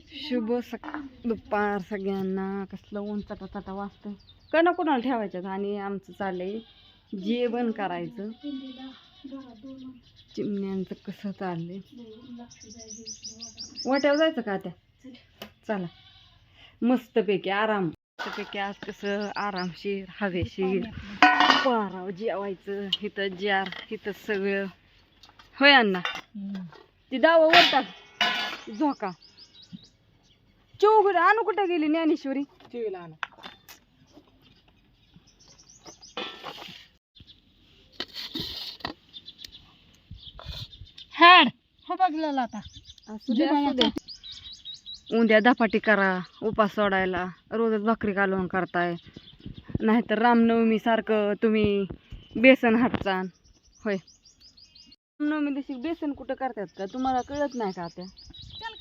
शुभ सक दुपार सगळ्यांना. कसलं ऊन चटा चटा वाजतं का ना कोणाला ठेवायच्यात? आणि आमचं चाललंय जेवण करायचं. चिमण्यांचं कसं चाललंय? वाट्यावर जायचं का त्या चला. मस्तपैकी आराम. मस्तपैकी आज कसं आरामशीर हवेशीर. पाराव जेवायचं. इथं जार इथं सगळं. होय अण्णा? ती दावा वरतात. झोका. चौघड आणू कुठं गेली ज्ञानेश्वरी? हाड हो बघलेला आता. असू दे असू दे. उद्या धपाटी करा उपास सोडायला रोजच भाकरी कालवण करताय. नाहीतर रामनवमी सारखं तुम्ही बेसन हाटचान. होय. रामनवमी दिवशी बेसन कुठं करतात का? तुम्हाला कळत नाही का त्या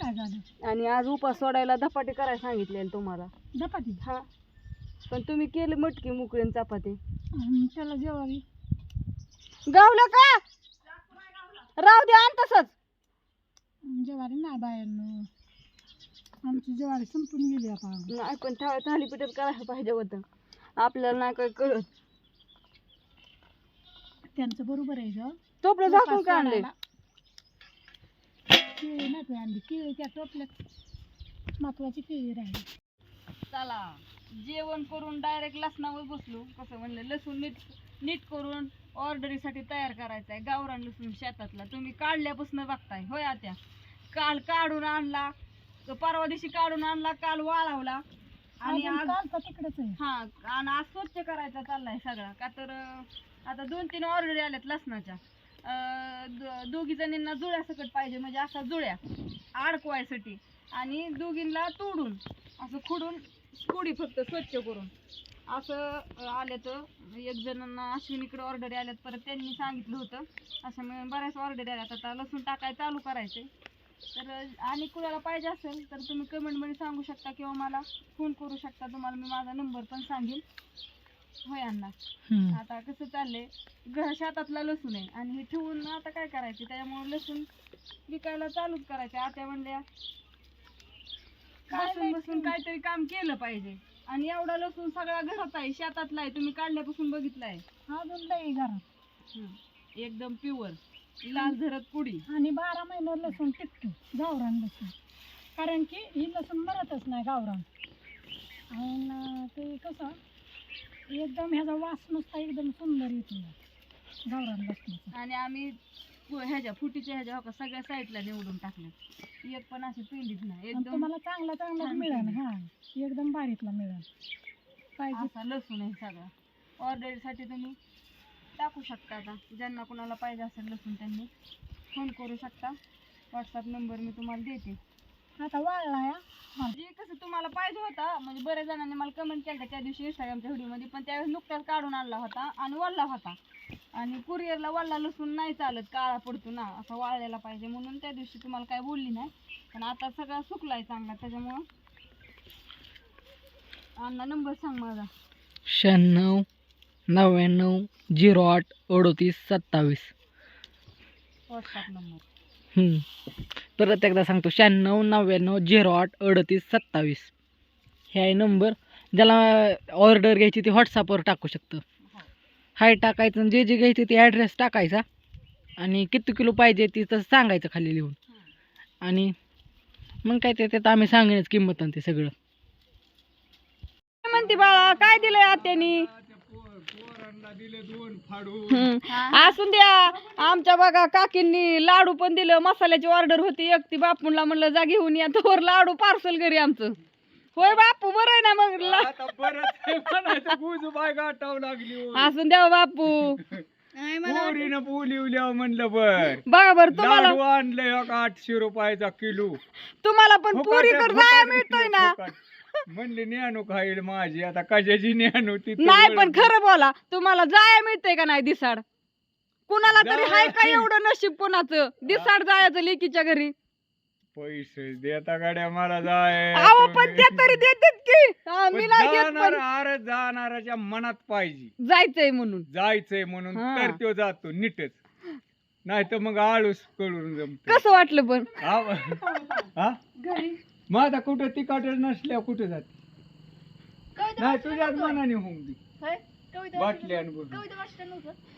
काय झालं? आणि आज उपास सोडायला धपाटी करायला सांगितलेलं तुम्हाला. धपाटी? हा. पण तुम्ही केले मटकी मुकळी आणि चपाती. आणि त्याला जेवावी. गावलं का? राहू दे आण तसंच. जेवारी नाही आमची जेवारी संपून गेली आता. नाही पण था थालीपीठच करायला पाहिजे होतं. आपल्याला नाही काही कळत. त्यांचं बरोबर आहे ग. झाकून का आणले केळी नाही आणली केळी त्या टोपल्यात महत्वाची केळी राहिली. चला जेवण करून डायरेक्ट लसणावर बसलो. कसं म्हणलं लसूण नीट नीट करून ऑर्डरीसाठी तयार करायचं आहे गावरान लसूण शेतातला. तुम्ही काढल्यापासून बघताय. होय आत्या? काल काढून आणला. तो परवा दिवशी काढून आणला काल वाळवला. आणि आज हा आणि आज स्वच्छ करायचा चाललाय सगळा. का तर आता दोन तीन ऑर्डर आल्यात लसणाच्या. दोघी जणींना जुळ्यासकट पाहिजे म्हणजे अशा जुळ्या अडकवायसाठी. आणि दोघींना तोडून असं खुडून कुडी फक्त स्वच्छ करून. असं अं, आलं तर एक जणांना अश्विनीकडे ऑर्डर आल्यात परत त्यांनी सांगितलं होतं. असं मिळून बऱ्याच ऑर्डर आल्यात. आता लसूण टाकाय चालू करायचे तर आणि कुणाला पाहिजे असेल तर तुम्ही कमेंटमध्ये सांगू शकता किंवा मला फोन करू शकता. तुम्हाला मी माझा नंबर पण सांगेन. होय अण्णा. हम्म. आता कसं चाललंय? घर शेतातला लसूण आहे आणि हे ठेवून आता काय करायचं? त्याच्यामुळे लसूण विकायला चालूच करायचे. आता म्हणल्या बसून बसून काहीतरी काम केलं पाहिजे. आणि एवढा लसूण सगळा घरात आहे शेतातला आहे. तुम्ही काढल्यापासून बघितलाय. अजून लई घरात. एकदम प्युअर लाल झरत पुडी आणि बारा महिने लसूण टिकतो गावरान लसूण. कारण की ही लसूण मरतच नाही गावरान. आणि ते कसं एकदम ह्याचा वास नुसता एकदम सुंदर येतो. गावरान लसणाचा आणि आम्ही ह्याच्या फुटीच्या ह्याच्या हो का सगळ्या साईडला निवडून टाकल्या एक पण अशी पिंडीत नाही आणि एकदम तुम्हाला चांगला चांगला छान मिळेल. केलं. हा एकदम बारीकला मिळेल. पाहिजे. असा लसूण आहे सगळा. ऑर्डरसाठी तुम्ही टाकू शकता आता. ज्यांना कोणाला पाहिजे असेल लसूण त्यांनी फोन करू शकता. व्हॉट्सअप नंबर मी तुम्हाला देते. आता वाळला या. जे कसं तुम्हाला पाहिजे होता म्हणजे बऱ्याच जणांनी मला कमेंट केलं त्या दिवशी इंस्टाग्रामच्या व्हिडिओमध्ये पण त्यावेळेस नुकताच काढून आणला होता आणि वल्ला होता. आणि कुरिअरला वल्ला लसूण नाही चालत काळा पडतो ना असं वाळलेला पाहिजे म्हणून त्या दिवशी तुम्हाला काय बोलली नाही. पण आता सगळा सुकलाय चांगला त्याच्यामुळं. अण्णा नंबर सांग माझा. शहाण्णव नव्याण्णव झिरो आठ अडोतीस सत्तावीस. WhatsApp number. परत एकदा सांगतो शहाण्णव नव्याण्णव झिरो आठ अडतीस सत्तावीस. हे आहे नंबर ज्याला ऑर्डर घ्यायची ती व्हॉट्सअपवर टाकू शकतं. हाय टाकायचं आणि जे जे घ्यायचं ते ॲड्रेस टाकायचा. आणि किती किलो पाहिजे ती तसं सांगायचं खाली लिहून. आणि मग काय ते त्यात आम्ही सांगेनच किंमत आणि ते सगळं. म्हणते बाळा? काय दिलंय आत्यानी? असून द्या आमच्या बघा काकींनी लाडू पण दिलं मसाल्याची ऑर्डर होती एक ती बापूंला म्हणलं जा घेऊन या तोवर लाडू पार्सल घरी आमचं. होय बापू बरं आहे ना मग ला- असून द्या हो बापू. म्हणलं बर. बघा बरं तुम्हाला लाडू आणले एक आठशे रुपयाचा किलो. तुम्हाला पण पुरी जाया किती मिळतोय ना. म्हणले न्यानू खाईल माझी आता कशाची न्यानू ती नाही पण. खरं बोला तुम्हाला जाया मिळतंय का नाही दिसाड? कुणाला तरी हाय का एवढं नशीब कोणाचं? दिसाड जायचं लेकीच्या घरी. पैसे देता गाड्या मला जाय अहो पण. ते तरी देतात की. हा, मी पण नाही देत जाणार पण अरे जाणाराच्या मनात पाहिजे. जायचंय म्हणून. जायचंय म्हणून हा. तर तो जातो नीटच. नाही तर मग आळूस कळून जमत कसं वाटलं पण? हा? घरी. मग आता कुठं तिकाट नसल्या कुठं जाते? नाही तुझ्याच नव्हतं? मनाने होऊन दे.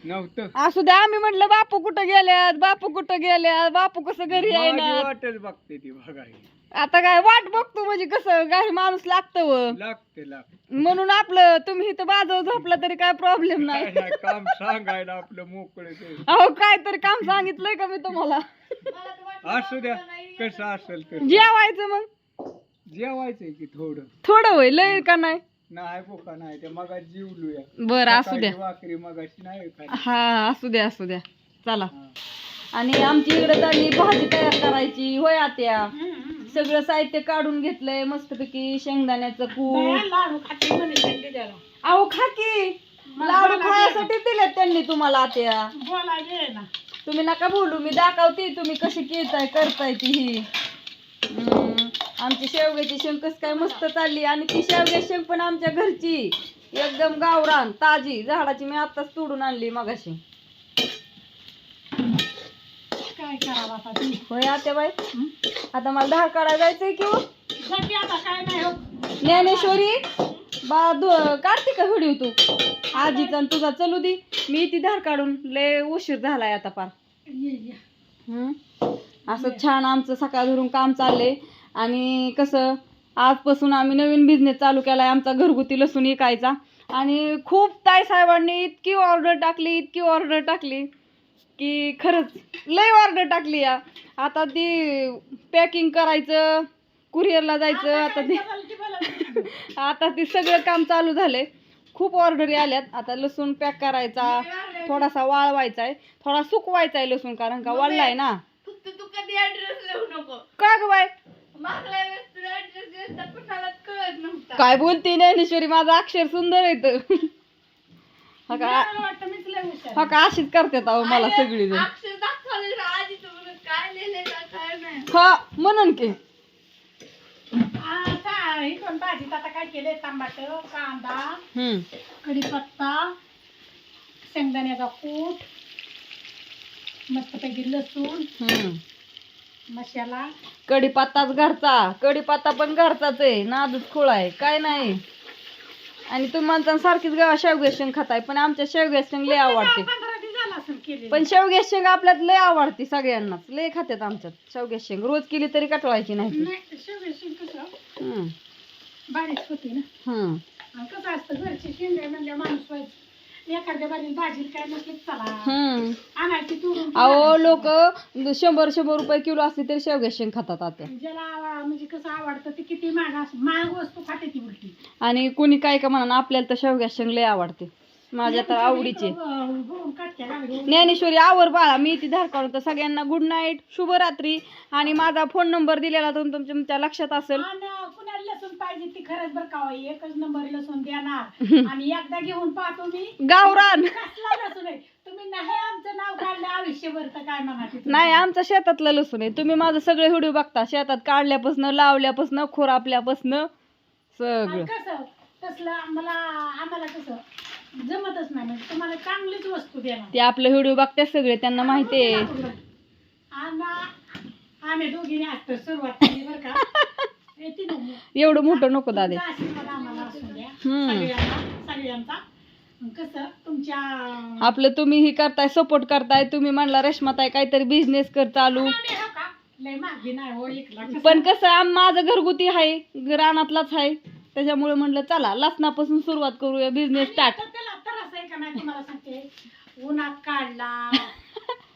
नव्हतं? असू द्या आम्ही म्हटलं बापू कुठं गेल्यात? बापू कुठं गेल्यात? बापू कसं घरी माझी येणार? वाटच बघते ती बघायला. आता काय वाट बघतो म्हणजे कसं? घरी माणूस लागतं व. लागते लागते. म्हणून आपलं तुम्ही इथं बाजू झोपला तरी काय प्रॉब्लेम काय नाही. काम सांगायला आपलं मोकळे अहो काय तरी काम सांगितलंय का मी तुम्हाला? मला तर वाटलं असू द्या कसं असेल तर जेवायचं मग. जेवायचंय की थोडं. थोडं होय लय का नाही? नाही बोका नाही ते मगा जीवलूया. बरं असू द्या. सकाळची भाकरी मगाशी नाही खाल्ली. हा असू द्या असू द्या. चला. हा. आणि आमची इकडे चालली भाजी तयार करायची. होय आत्या? सगळं साहित्य काढून घेतलंय मस्तपैकी शेंगदाण्याचं कूट बाया लाडू खाते म्हणे त्यांनी द्यायला. अहो खा की. लाडू खाण्यासाठी दिलेत त्यांनी तुम्हाला आत्या. बोलायला ये ना. तुम्ही नका बोलू मी दाखवते तुम्ही कशी केताय करताय ती ही. हम्म, आमची शेवग्याची शेंग कस काय मस्त चालली आणि ती शेवग्याची शेंग पण आमच्या घरची. एकदम गावरान ताजी. झाडाची मी आत्ताच तोडून आणली मगाशी. काय करावं आता ती? होय आत्या बाई आता मला दहा काढा जायचंय किंवा जाती आता काय नाही होत. ज्ञानेश्वरी बा दु- काढते का व्हिडिओ तू? आजीचा आणि तुझा. चलू दे. मी ती धार काढून लय उशीर झालाय आता पार. ये ये. हम्म. असं छान आमचं सकाळ धरून काम चाललंय. आणि कसं आजपासून आम्ही नवीन बिझनेस चालू केलाय आमचा घरगुती लसूण विकायचा. आणि खूप ताई साहेबांनी इतकी ऑर्डर टाकली इतकी ऑर्डर टाकली की खरंच लय ऑर्डर टाकली या. आता ती पॅकिंग करायचं कुरिअरला जायचं आता ते. आता ते सगळं काम चालू झालंय. खूप ऑर्डरी आल्यात. आता लसूण पॅक करायचा थोडासा वाळवायचा आहे थोडा सुकवायचा आहे लसूण कारण का वाळलाय ना. तू कधी ऍड्रेस लिहू नको. का ग बाय मागल्या वेळेस तुला ऍड्रेस दिला पण मला कळत नव्हता. काय बोलते ज्ञानेश्वरी? माझं अक्षर सुंदर येत हा का? मला वाटतं मीच लय हुशार हा का? अशीच करतात अहो मला अरे, सगळी जण अक्षर दाखवले ना आधी म्हणून काय लिहिलंय का काय नाही. हा म्हणून की. आता ही पण भाजीत आता काय केलंय? टमाट कांदा हम्म. कढीपत्ता शेंगदाण्याचा कूट मस्तपैकी लसूण. हम्म. मसाला कढीपत्ताच घरचा. कढीपत्ता पण घरचाच आहे. नादच खोळ आहे. काय नाही. आणि तुम्ही म्हणता सारखीच गावा शेवग्या शेंग खाताय. पण आमच्या शेवग्या शेंग लय आवडते. पंधरा दिवस झाला असेल केले पण शेवग्या शेंग आपल्यात लय आवडते सगळ्यांनाच. लय खात्यात आमच्यात शेवग्या शेंग रोज केली तरी कटवायची नाही. नाही शेवग्याची कसं? हम्म. बारीक होती ना. हम्म. आणि कसं असतं घरची शेंगा म्हणजे माणूस व्हायचं. एखाद्या बारीक भाजीला काय नसलं चला. हम्म. आणायची तुरून अहो लोक शंभर शंभर रुपये किलो असली तरी शेवग्या शेंग खातात आता. ज्याला आवा- म्हणजे कसं आवडतं ते किती महाग असं महाग वस्तू खाते ती उलटी. आणि कुणी काय का म्हणा आपल्याला तर शेवग्या शेंग लय आवडते. माझ्या तर आवडीचे. लागली. ज्ञानेश्वरी आवर बाळा मी ती धार काढून तर सगळ्यांना गुड नाईट शुभरात्री. आणि माझा फोन नंबर दिलेला तुम तुमच्या तुमच्या लक्षात असेल. आणि लसूण पाहिजे ती खरंच बरं का एकच नंबर लसूण देणार. आणि एकदा घेऊन पाहतो मी. गावरान. कसला लसूण आहे? तुम्ही नाही आमचं नाव काढलं आयुष्यभर तर काय म्हणा ते. नाही आमचा शेतातलं लसूण आहे. तुम्ही माझं सगळे व्हिडिओ बघता. शेतात काढल्यापासनं लावल्यापासनं खोरापल्यापासनं सगळं. आणि कसं? तसलं मला आम्हाला कसं? जमतच नाही. म्हणजे तुम्हाला चांगलीच वस्तू देणार. ते आपलं व्हिडिओ बघतात सगळे. त्यांना माहिती आहे. आणि आम्ही दोघीने आता सुरुवात केली बरं का. एवढं मोठं नको दादे. आपलं तुम्ही ही करताय सपोर्ट करताय तुम्ही म्हणला रेशमाताई काहीतरी बिझनेस कर चालू. हो हो पण कसं माझं घरगुती आहे रानातलाच आहे. त्याच्यामुळे म्हणलं चला लसणापासून सुरुवात करूया बिझनेस स्टार्ट उन्हात काढला.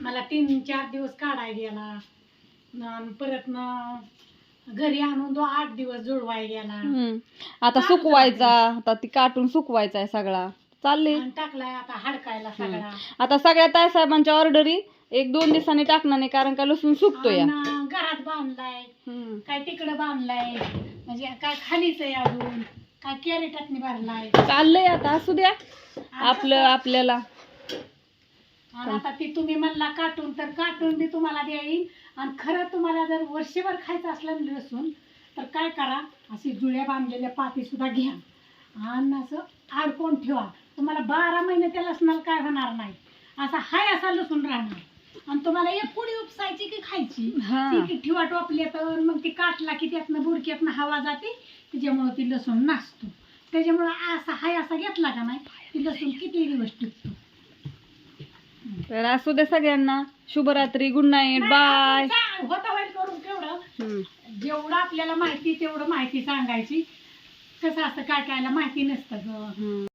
मला तीन चार दिवस काढाय गेला. परत न घरी आणून तो आठ दिवस जुळवाय गेला आता सुकवायचा आता ती काटून सुकवायचा आहे सगळा. चालले. आणि टाकलाय आता हडकायला सगळा. आता सगळ्या ताई साहेबांच्या ऑर्डरी एक दोन दिवसांनी टाकणार नाही कारण का लसूण सुकतोय. आणि घरात बांधलाय. हम्म. काय तिकडं बांधलाय. म्हणजे काय खालीच आहे अजून? काय कॅरेटातनी भरलाय. चाललंय आता असू द्या. आपलं आपल्याला. आणि आता ती तुम्ही म्हणला काटून तर काटून बी तुम्हाला देईन आणि खरं तुम्हाला जर वर्षभर खायचं असलं लसूण तर काय करा? अशी जुळ्या बांधलेल्या पाती सुद्धा घ्या. आणि असं अडकून ठेवा. तुम्हाला बारा महिने त्या लसणाला काय होणार नाही. असा हाय असा लसूण राहणार. आणि तुम्हाला एक पुडी उपसायची की खायची? ती ती ठिवा टोपली तर मग ती काटला की त्यातनं बुरक्यातनं हवा जाते. त्याच्यामुळं ती लसूण नाचतो त्याच्यामुळं असा हाय असा घेतला का नाही ती लसूण किती दिवस टिकतो? तर असू दे सगळ्यांना. शुभरात्री गुड नाईट बाय होता होईल करून केवढं? जेवढं आपल्याला माहिती तेवढं माहिती सांगायची. कसं असतं काय कायला माहिती नसतं ग.